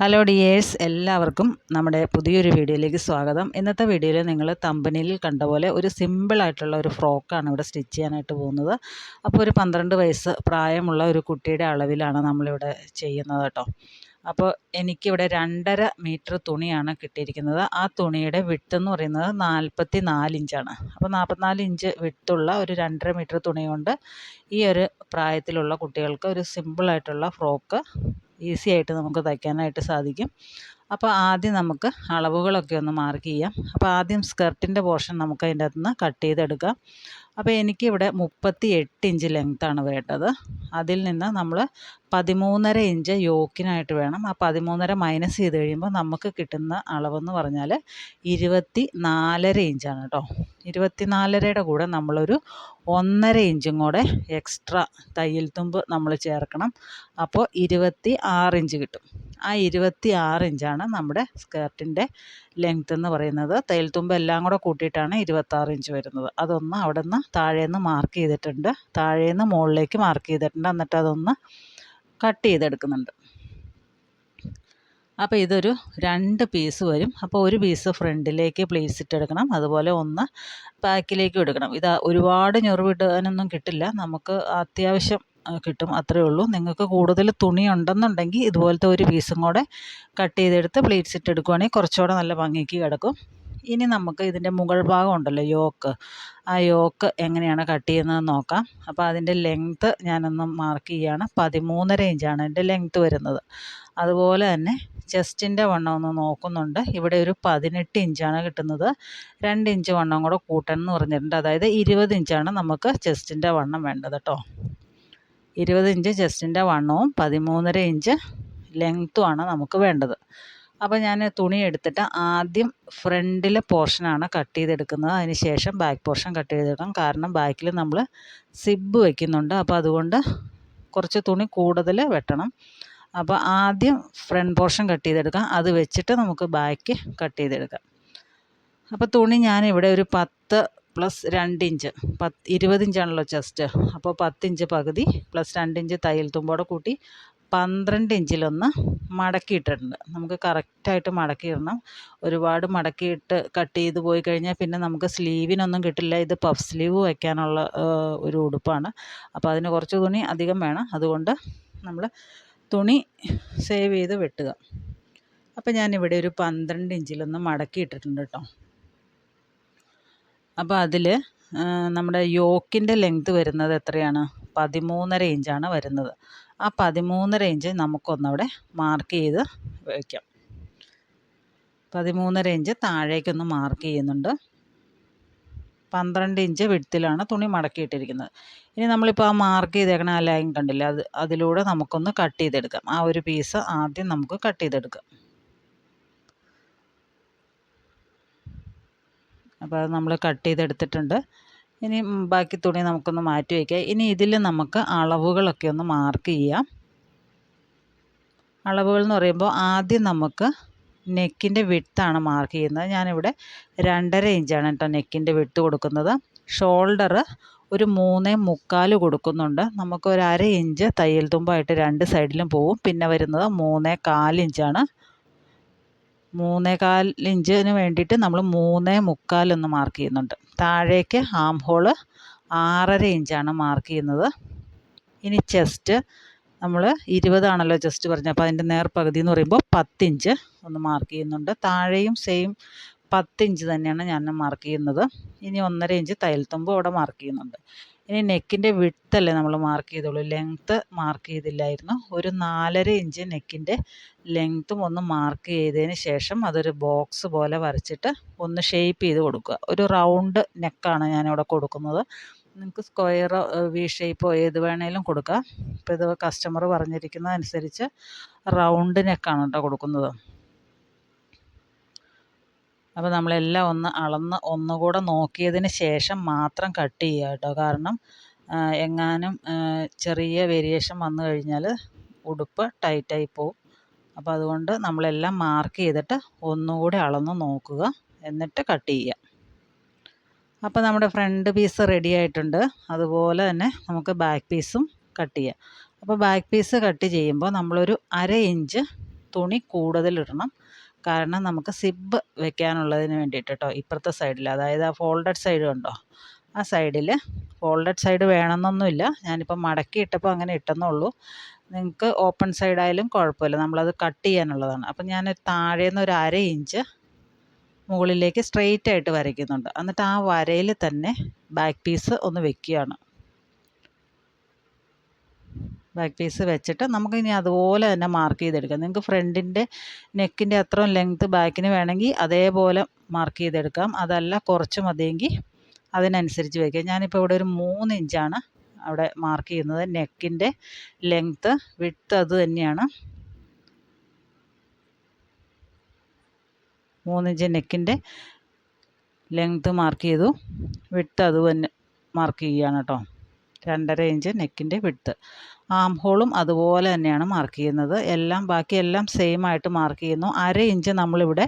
Hello dears എല്ലാവർക്കും നമ്മുടെ പുതിയൊരു വീഡിയോയിലേക്ക് സ്വാഗതം. ഇന്നത്തെ വീഡിയോയിൽ നിങ്ങൾ തമ്പനിയിൽ കണ്ട പോലെ ഒരു സിമ്പിളായിട്ടുള്ള ഒരു ഫ്രോക്കാണ് ഇവിടെ സ്റ്റിച്ച് ചെയ്യാനായിട്ട് പോകുന്നത്. അപ്പോൾ ഒരു പന്ത്രണ്ട് വയസ്സ് പ്രായമുള്ള ഒരു കുട്ടിയുടെ അളവിലാണ് നമ്മളിവിടെ ചെയ്യുന്നത് കേട്ടോ. അപ്പോൾ എനിക്കിവിടെ രണ്ടര മീറ്റർ തുണിയാണ് കിട്ടിയിരിക്കുന്നത്. ആ തുണിയുടെ വിട്ട് എന്ന് പറയുന്നത് നാൽപ്പത്തി നാലിഞ്ചാണ് അപ്പോൾ നാൽപ്പത്തിനാല് ഇഞ്ച് വിട്ടുള്ള ഒരു രണ്ടര മീറ്റർ തുണി കൊണ്ട് ഈ ഒരു പ്രായത്തിലുള്ള കുട്ടികൾക്ക് ഒരു സിമ്പിളായിട്ടുള്ള ഫ്രോക്ക് ഈസി ആയിട്ട് നമുക്ക് തയ്ക്കാനായിട്ട് സാധിക്കും. അപ്പോൾ ആദ്യം നമുക്ക് അളവുകളൊക്കെ ഒന്ന് മാർക്ക് ചെയ്യാം. അപ്പോൾ ആദ്യം സ്കർട്ടിന്റെ പോർഷൻ നമുക്ക് അതിന്റെ അകത്ത് നിന്ന് കട്ട് ചെയ്തെടുക്കാം. അപ്പോൾ എനിക്കിവിടെ മുപ്പത്തി എട്ട് ഇഞ്ച് ലെങ്ത്താണ് വേണ്ടത്. അതിൽ നിന്ന് നമ്മൾ പതിമൂന്നര ഇഞ്ച് യോക്കിനായിട്ട് വേണം. ആ പതിമൂന്നര മൈനസ് ചെയ്ത് കഴിയുമ്പോൾ നമുക്ക് കിട്ടുന്ന അളവെന്ന് പറഞ്ഞാൽ ഇരുപത്തി നാലര ഇഞ്ചാണ് കേട്ടോ ഇരുപത്തി നാലരയുടെ കൂടെ നമ്മളൊരു ഒന്നര ഇഞ്ചും കൂടെ എക്സ്ട്രാ തയ്യൽ തുമ്പ് നമ്മൾ ചേർക്കണം. അപ്പോൾ ഇരുപത്തി ആറ് ഇഞ്ച് കിട്ടും. ആ ഇരുപത്തി ആറ് ഇഞ്ചാണ് നമ്മുടെ സ്കേർട്ടിന്റെ ലെങ്ത് എന്ന് പറയുന്നത്. തയ്യൽ തുമ്പ് എല്ലാം കൂടെ കൂട്ടിയിട്ടാണ് ഇരുപത്താറ് ഇഞ്ച് വരുന്നത്. അതൊന്ന് അവിടെ നിന്ന് താഴേന്ന് മാർക്ക് ചെയ്തിട്ടുണ്ട്. താഴേന്ന് മുകളിലേക്ക് മാർക്ക് ചെയ്തിട്ടുണ്ട്. എന്നിട്ട് അതൊന്ന് കട്ട് ചെയ്തെടുക്കുന്നുണ്ട്. അപ്പോൾ ഇതൊരു രണ്ട് പീസ് വരും. അപ്പോൾ ഒരു പീസ് ഫ്രണ്ടിലേക്ക് പ്ലേസ് ഇട്ടെടുക്കണം. അതുപോലെ ഒന്ന് ബാക്കിലേക്കും എടുക്കണം ഇത് ഒരുപാട് ഞൊറിവിടാനൊന്നും കിട്ടില്ല. നമുക്ക് അത്യാവശ്യം കിട്ടും. അത്രയേ ഉള്ളൂ. നിങ്ങൾക്ക് കൂടുതൽ തുണി ഉണ്ടെന്നുണ്ടെങ്കിൽ ഇതുപോലത്തെ ഒരു പീസും കൂടെ കട്ട് ചെയ്തെടുത്ത് പ്ലേറ്റ്സ് ഇട്ടെടുക്കുവാണെങ്കിൽ കുറച്ചുകൂടെ നല്ല ഭംഗിക്ക് കിടക്കും. ഇനി നമുക്ക് ഇതിന്റെ മുകൾ ഭാഗം ഉണ്ടല്ലോ യോക്ക്. ആ യോക്ക് എങ്ങനെയാണ് കട്ട് ചെയ്യുന്നത് നോക്കാം. അപ്പോൾ അതിന്റെ ലെങ്ത്ത് ഞാനൊന്ന് മാർക്ക് ചെയ്യുകയാണ്. പതിമൂന്നര ഇഞ്ചാണ് എന്റെ ലെങ്ത്ത് വരുന്നത്. അതുപോലെ തന്നെ ചെസ്റ്റിന്റെ വണ്ണം ഒന്ന് നോക്കുന്നുണ്ട്. ഇവിടെ ഒരു പതിനെട്ട് ഇഞ്ചാണ് കിട്ടുന്നത്. രണ്ട് ഇഞ്ച് വണ്ണം കൂടെ കൂട്ടണം എന്ന് പറഞ്ഞിട്ടുണ്ട്. അതായത് ഇരുപത് ഇഞ്ചാണ് നമുക്ക് ചെസ്റ്റിന്റെ വണ്ണം വേണ്ടത് കേട്ടോ. ഇരുപത് ഇഞ്ച് ചെസ്റ്റിന്റെ വണ്ണവും പതിമൂന്നര ഇഞ്ച് ലെങ്ത്തുമാണ് നമുക്ക് വേണ്ടത്. അപ്പോൾ ഞാൻ തുണി എടുത്തിട്ട് ആദ്യം ഫ്രണ്ടിലെ പോർഷനാണ് കട്ട് ചെയ്തെടുക്കുന്നത്. അതിന് ശേഷം ബാക്ക് പോർഷൻ കട്ട് ചെയ്തെടുക്കാം കാരണം ബാക്കിൽ നമ്മൾ സിബ് വയ്ക്കുന്നുണ്ട് അപ്പോൾ അതുകൊണ്ട് കുറച്ച് തുണി കൂടുതൽ വെട്ടണം. അപ്പോൾ ആദ്യം ഫ്രണ്ട് പോർഷൻ കട്ട് ചെയ്തെടുക്കാം. അത് വെച്ചിട്ട് നമുക്ക് ബാക്ക് കട്ട് ചെയ്തെടുക്കാം. അപ്പോൾ തുണി ഞാൻ ഇവിടെ ഒരു പത്ത് പ്ലസ് രണ്ട് ഇഞ്ച് പത്ത് ഇരുപത് ഇഞ്ചാണല്ലോ ചെസ്റ്റ് അപ്പോൾ പത്തിഞ്ച് പകുതി പ്ലസ് രണ്ട് ഇഞ്ച് തയ്യൽ തുമ്പോടെ കൂട്ടി പന്ത്രണ്ട് ഇഞ്ചിലൊന്ന് മടക്കിയിട്ടിട്ടുണ്ട് നമുക്ക് കറക്റ്റായിട്ട് മടക്കിയിടണം ഒരുപാട് മടക്കിയിട്ട് കട്ട് ചെയ്ത് പോയി കഴിഞ്ഞാൽ പിന്നെ നമുക്ക് സ്ലീവിനൊന്നും കിട്ടില്ല. ഇത് പഫ് സ്ലീവ് വയ്ക്കാനുള്ള ഒരു ഉടുപ്പാണ്. അപ്പോൾ അതിന് കുറച്ച് തുണി അധികം വേണം. അതുകൊണ്ട് നമ്മൾ തുണി സേവ് ചെയ്ത് വെട്ടുക. അപ്പോൾ ഞാനിവിടെ ഒരു പന്ത്രണ്ട് ഇഞ്ചിലൊന്ന് മടക്കിയിട്ടിട്ടുണ്ട് കേട്ടോ അപ്പോൾ അതിൽ നമ്മുടെ യോക്കിന്റെ ലെങ്ത് വരുന്നത് എത്രയാണ്? പതിമൂന്നര ഇഞ്ചാണ് വരുന്നത്. ആ പതിമൂന്നര ഇഞ്ച് നമുക്കൊന്നവിടെ മാർക്ക് ചെയ്ത് വയ്ക്കാം പതിമൂന്നര ഇഞ്ച് താഴേക്കൊന്ന് മാർക്ക് ചെയ്യുന്നുണ്ട്. പന്ത്രണ്ട് ഇഞ്ച് വിടുത്തിലാണ് തുണി മടക്കിയിട്ടിരിക്കുന്നത്. ഇനി നമ്മളിപ്പോൾ ആ മാർക്ക് ചെയ്തേക്കണ ആ ലൈൻ കണ്ടില്ല അത് അതിലൂടെ നമുക്കൊന്ന് കട്ട് ചെയ്തെടുക്കാം. ആ ഒരു പീസ് ആദ്യം നമുക്ക് കട്ട് ചെയ്തെടുക്കാം. അപ്പോൾ അത് നമ്മൾ കട്ട് ചെയ്തെടുത്തിട്ടുണ്ട്. ഇനി ബാക്കി തുണി നമുക്കൊന്ന് മാറ്റി വയ്ക്കാം ഇനി ഇതിൽ നമുക്ക് അളവുകളൊക്കെ ഒന്ന് മാർക്ക് ചെയ്യാം. അളവുകൾ എന്ന് പറയുമ്പോൾ ആദ്യം നമുക്ക് നെക്കിന്റെ വിട്ടാണ് മാർക്ക് ചെയ്യുന്നത്. ഞാനിവിടെ രണ്ടര ഇഞ്ചാണ് കേട്ടോ നെക്കിന്റെ വിട്ട് കൊടുക്കുന്നത്. ഷോൾഡർ ഒരു മൂന്നേ മുക്കാൽ കൊടുക്കുന്നുണ്ട്. നമുക്ക് ഒരു അര ഇഞ്ച് തയ്യൽ തുമ്പായിട്ട് രണ്ട് സൈഡിലും പോവും. പിന്നെ വരുന്നത് മൂന്നേ കാലിഞ്ചാണ് മൂന്നേകാൽ ഇഞ്ചിന് വേണ്ടിയിട്ട് നമ്മൾ മൂന്നേ മുക്കാലൊന്ന് മാർക്ക് ചെയ്യുന്നുണ്ട്. താഴേക്ക് ആം ഹോൾ ആറര ഇഞ്ചാണ് മാർക്ക് ചെയ്യുന്നത്. ഇനി ചെസ്റ്റ് നമ്മൾ ഇരുപതാണല്ലോ ചെസ്റ്റ് പറഞ്ഞത്. അപ്പോൾ അതിന്റെ നേർപകുതി എന്ന് പറയുമ്പോൾ പത്തിഞ്ച് ഒന്ന് മാർക്ക് ചെയ്യുന്നുണ്ട്. താഴെയും സെയിം പത്തിഞ്ച് തന്നെയാണ് ഞാൻ മാർക്ക് ചെയ്യുന്നത്. ഇനി ഒന്നര ഇഞ്ച് തയ്യൽത്തുമ്പ് അവിടെ മാർക്ക് ചെയ്യുന്നുണ്ട്. ഇനി നെക്കിന്റെ വിട്ത്തല്ലേ നമ്മൾ മാർക്ക് ചെയ്തോളൂ. ലെങ്ത്ത് മാർക്ക് ചെയ്തില്ലായിരുന്നു. ഒരു നാലര ഇഞ്ച് നെക്കിന്റെ ലെങ്ത്തും ഒന്ന് മാർക്ക് ചെയ്തതിന് ശേഷം അതൊരു ബോക്സ് പോലെ വരച്ചിട്ട് ഒന്ന് ഷേപ്പ് ചെയ്ത് കൊടുക്കുക. ഒരു റൗണ്ട് നെക്കാണ് ഞാനിവിടെ കൊടുക്കുന്നത്. നിങ്ങൾക്ക് സ്ക്വയറോ വി ഷേപ്പോ ഏത് വേണേലും കൊടുക്കാം. ഇപ്പോൾ ഇത് കസ്റ്റമർ പറഞ്ഞിരിക്കുന്നതനുസരിച്ച് റൗണ്ട് നെക്കാണ് കേട്ടോ കൊടുക്കുന്നത്. അപ്പോൾ നമ്മളെല്ലാം ഒന്ന് അളന്ന് ഒന്നുകൂടെ നോക്കിയതിന് ശേഷം മാത്രം കട്ട് ചെയ്യുക കേട്ടോ. കാരണം എങ്ങാനും ചെറിയ വേരിയേഷൻ വന്നു കഴിഞ്ഞാൽ ഉടുപ്പ് ടൈറ്റായി പോവും. അപ്പോൾ അതുകൊണ്ട് നമ്മളെല്ലാം മാർക്ക് ചെയ്തിട്ട് ഒന്നുകൂടെ അളന്ന് നോക്കുക. എന്നിട്ട് കട്ട് ചെയ്യുക. അപ്പോൾ നമ്മുടെ ഫ്രണ്ട് പീസ് റെഡി ആയിട്ടുണ്ട്. അതുപോലെ തന്നെ നമുക്ക് ബാക്ക് പീസും കട്ട് ചെയ്യാം. അപ്പോൾ ബാക്ക് പീസ് കട്ട് ചെയ്യുമ്പോൾ നമ്മളൊരു അര ഇഞ്ച് തുണി കൂടുതലിടണം. കാരണം നമുക്ക് സിബ് വെക്കാനുള്ളതിന് വേണ്ടിയിട്ട് കേട്ടോ ഇപ്പുറത്തെ സൈഡിൽ അതായത് ആ ഫോൾഡഡ് സൈഡ് കണ്ടോ ആ സൈഡിൽ ഫോൾഡഡ് സൈഡ് വേണമെന്നൊന്നുമില്ല. ഞാനിപ്പോൾ മടക്കി ഇട്ടപ്പോൾ അങ്ങനെ ഇട്ടെന്നുള്ളൂ നിങ്ങൾക്ക് ഓപ്പൺ സൈഡായാലും കുഴപ്പമില്ല. നമ്മളത് കട്ട് ചെയ്യാനുള്ളതാണ്. അപ്പം ഞാൻ താഴേന്ന് ഒരു അര ഇഞ്ച് മുകളിലേക്ക് സ്ട്രെയിറ്റ് ആയിട്ട് വരയ്ക്കുന്നുണ്ട്. എന്നിട്ട് ആ വരയിൽ തന്നെ ബാക്ക് പീസ് ഒന്ന് വെക്കുകയാണ്. ബാക്ക് പീസ് വെച്ചിട്ട് നമുക്കിനി അതുപോലെ തന്നെ മാർക്ക് ചെയ്തെടുക്കാം. നിങ്ങൾക്ക് ഫ്രണ്ടിന്റെ നെക്കിന്റെ അത്രയും ലെങ്ത്ത് ബാക്കിന് വേണമെങ്കിൽ അതേപോലെ മാർക്ക് ചെയ്തെടുക്കാം. അതല്ല കുറച്ച് മതിയെങ്കിൽ അതിനനുസരിച്ച് വയ്ക്കുക ഞാനിപ്പോൾ ഇവിടെ ഒരു മൂന്ന് ഇഞ്ചാണ് അവിടെ മാർക്ക് ചെയ്യുന്നത്. നെക്കിന്റെ ലെങ്ത്ത് വിട്ട് അത് തന്നെയാണ്. മൂന്നിഞ്ച് നെക്കിന്റെ ലെങ്ത്ത് മാർക്ക് ചെയ്തു. വിട്ട് അത് തന്നെ മാർക്ക് ചെയ്യുകയാണ് കേട്ടോ. രണ്ടര ഇഞ്ച് നെക്കിന്റെ വിട്ട് ആം ഹോളും അതുപോലെ തന്നെയാണ് മാർക്ക് ചെയ്യുന്നത്. എല്ലാം ബാക്കിയെല്ലാം സെയിം ആയിട്ട് മാർക്ക് ചെയ്യുന്നു. അര ഇഞ്ച് നമ്മളിവിടെ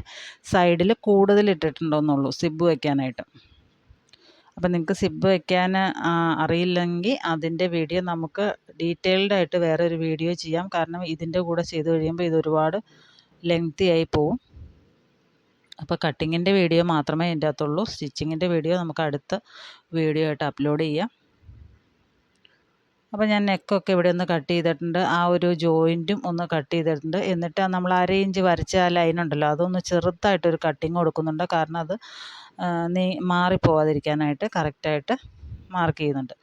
സൈഡിൽ കൂടുതൽ ഇട്ടിട്ടുണ്ടോയെന്നുള്ളൂ സിബ് വയ്ക്കാനായിട്ട് അപ്പം നിങ്ങൾക്ക് സിബ് വയ്ക്കാൻ അറിയില്ലെങ്കിൽ അതിന്റെ വീഡിയോ നമുക്ക് ഡീറ്റെയിൽഡ് ആയിട്ട് വേറെ ഒരു വീഡിയോ ചെയ്യാം. കാരണം ഇതിന്റെ കൂടെ ചെയ്ത് കഴിയുമ്പോൾ ഇത് ഒരുപാട് ലെങ്തി ആയി പോവും. അപ്പോൾ കട്ടിങ്ങിന്റെ വീഡിയോ മാത്രമേ ഇതിന്റെ അകത്തുള്ളൂ. സ്റ്റിച്ചിങ്ങിന്റെ വീഡിയോ നമുക്ക് അടുത്ത വീഡിയോ ആയിട്ട് അപ്ലോഡ് ചെയ്യാം. അപ്പോൾ ഞാൻ നെക്കൊക്കെ ഇവിടെ ഒന്ന് കട്ട് ചെയ്തിട്ടുണ്ട്. ആ ഒരു ജോയിന്റും ഒന്ന് കട്ട് ചെയ്തിട്ടുണ്ട്. എന്നിട്ട് നമ്മൾ അര ഇഞ്ച് വരച്ച ആ ലൈൻ ഉണ്ടല്ലോ അതൊന്ന് ചെറുതായിട്ടൊരു കട്ടിങ് കൊടുക്കുന്നുണ്ട്. കാരണം അത് നീ മാറിപ്പോവാതിരിക്കാനായിട്ട് കറക്റ്റായിട്ട് മാർക്ക് ചെയ്യുന്നുണ്ട്.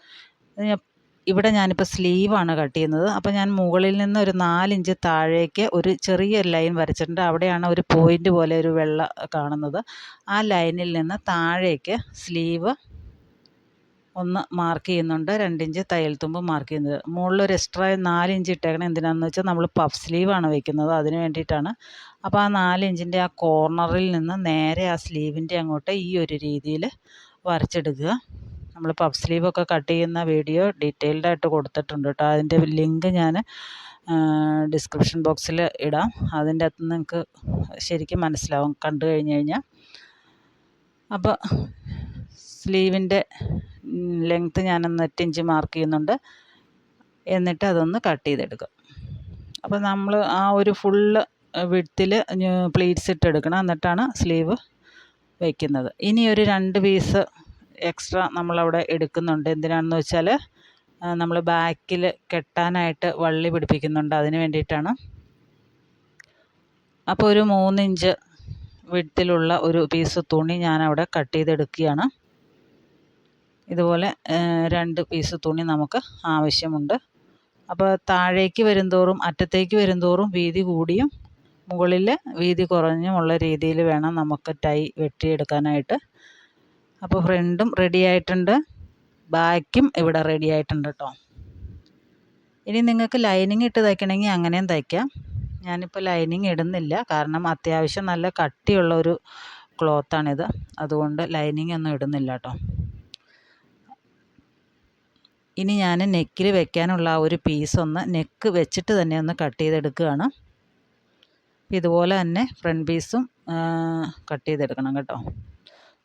ഇവിടെ ഞാനിപ്പോൾ സ്ലീവാണ് കട്ട് ചെയ്യുന്നത്. അപ്പോൾ ഞാൻ മുകളിൽ നിന്ന് ഒരു നാലിഞ്ച് താഴേക്ക് ഒരു ചെറിയ ലൈൻ വരച്ചിട്ടുണ്ട്. അവിടെയാണ് ഒരു പോയിന്റ് പോലെ ഒരു വെള്ള കാണുന്നത്. ആ ലൈനിൽ നിന്ന് താഴേക്ക് സ്ലീവ് ഒന്ന് മാർക്ക് ചെയ്യുന്നുണ്ട് രണ്ടിഞ്ച് തയ്യൽ തുമ്പ് മാർക്ക് ചെയ്യുന്നത്. മുകളിൽ ഒരു എക്സ്ട്രാ നാലിഞ്ച് ഇട്ടേക്കണം എന്തിനാണെന്ന് വെച്ചാൽ നമ്മൾ പഫ് സ്ലീവാണ് വെക്കുന്നത് അതിന് വേണ്ടിയിട്ടാണ്. അപ്പോൾ ആ നാലിഞ്ചിന്റെ ആ കോർണറിൽ നിന്ന് നേരെ ആ സ്ലീവിന്റെ അങ്ങോട്ട് ഈ ഒരു രീതിയിൽ വരച്ചെടുക്കുക. നമ്മൾ പഫ് സ്ലീവൊക്കെ കട്ട് ചെയ്യുന്ന വീഡിയോ ഡീറ്റെയിൽഡ് ആയിട്ട് കൊടുത്തിട്ടുണ്ട് കേട്ടോ അതിന്റെ ലിങ്ക് ഞാൻ ഡിസ്ക്രിപ്ഷൻ ബോക്സിൽ ഇടാം. അതിന്റെ അകത്ത് നിങ്ങൾക്ക് ശരിക്കും മനസ്സിലാവും കണ്ടു കഴിഞ്ഞ് കഴിഞ്ഞാൽ അപ്പോൾ സ്ലീവിന്റെ ലെങ്ത്ത് ഞാനൊന്ന് എട്ടിഞ്ച് മാർക്ക് ചെയ്യുന്നുണ്ട്. എന്നിട്ട് അതൊന്ന് കട്ട് ചെയ്തെടുക്കുക അപ്പോൾ നമ്മൾ ആ ഒരു ഫുള്ള് വിഡ്ത്തിൽ പ്ലീറ്റ്സ് ഇട്ടെടുക്കണം. എന്നിട്ടാണ് സ്ലീവ് വയ്ക്കുന്നത് ഇനി ഒരു രണ്ട് പീസ് എക്സ്ട്രാ നമ്മളവിടെ എടുക്കുന്നുണ്ട്. എന്തിനാണെന്ന് വെച്ചാൽ നമ്മൾ ബാക്കിൽ കെട്ടാനായിട്ട് വള്ളി പിടിപ്പിക്കുന്നുണ്ട്. അതിന് വേണ്ടിയിട്ടാണ്. അപ്പോൾ ഒരു മൂന്നിഞ്ച് വിഡ്ത്തിലുള്ള ഒരു പീസ് തുണി ഞാനവിടെ കട്ട് ചെയ്തെടുക്കുകയാണ്. ഇതുപോലെ രണ്ട് പീസ് തുണി നമുക്ക് ആവശ്യമുണ്ട്. അപ്പോൾ താഴേക്ക് വരുംതോറും അറ്റത്തേക്ക് വരുംതോറും വീതി കൂടിയും മുകളിൽ വീതി കുറഞ്ഞുമുള്ള രീതിയിൽ വേണം നമുക്ക് ടൈ വെട്ടിയെടുക്കാനായിട്ട്. അപ്പോൾ ഫ്രണ്ടും റെഡി ആയിട്ടുണ്ട്. ബാക്കും ഇവിടെ റെഡി ആയിട്ടുണ്ട് കേട്ടോ ഇനി നിങ്ങൾക്ക് ലൈനിങ് ഇട്ട് തയ്ക്കണമെങ്കിൽ അങ്ങനെയും തയ്ക്കാം. ഞാനിപ്പോൾ ലൈനിങ് ഇടുന്നില്ല. കാരണം അത്യാവശ്യം നല്ല കട്ടിയുള്ള ഒരു ക്ലോത്താണിത് അതുകൊണ്ട് ലൈനിങ് ഒന്നും ഇടുന്നില്ല കേട്ടോ ഇനി ഞാൻ നെക്കിൽ വെക്കാനുള്ള ആ ഒരു പീസ് ഒന്ന് നെക്ക് വെച്ചിട്ട് തന്നെ ഒന്ന് കട്ട് ചെയ്തെടുക്കുകയാണ്. ഇതുപോലെ തന്നെ ഫ്രണ്ട് പീസും കട്ട് ചെയ്തെടുക്കണം കേട്ടോ.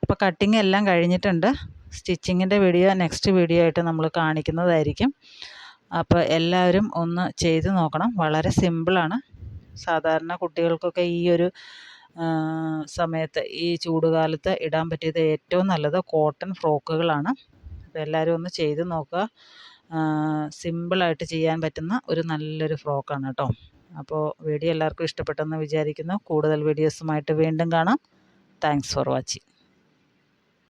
അപ്പോൾ കട്ടിങ് എല്ലാം കഴിഞ്ഞിട്ടുണ്ട്. സ്റ്റിച്ചിങ്ങിന്റെ വീഡിയോ നെക്സ്റ്റ് വീഡിയോ ആയിട്ട് നമ്മൾ കാണിക്കുന്നതായിരിക്കും. അപ്പോൾ എല്ലാവരും ഒന്ന് ചെയ്ത് നോക്കണം. വളരെ സിമ്പിളാണ് സാധാരണ കുട്ടികൾക്കൊക്കെ ഈ ഒരു സമയത്ത് ഈ ചൂടുകാലത്ത് ഇടാൻ പറ്റിയത് ഏറ്റവും നല്ലത് കോട്ടൺ ഫ്രോക്കുകളാണ് അപ്പോൾ എല്ലാവരും ഒന്ന് ചെയ്ത് നോക്കുക. സിമ്പിളായിട്ട് ചെയ്യാൻ പറ്റുന്ന ഒരു നല്ലൊരു ഫ്രോക്കാണ് കേട്ടോ. അപ്പോൾ വീഡിയോ എല്ലാവർക്കും ഇഷ്ടപ്പെട്ടെന്ന് വിചാരിക്കുന്നു. കൂടുതൽ വീഡിയോസുമായിട്ട് വീണ്ടും കാണാം. Thanks for watching.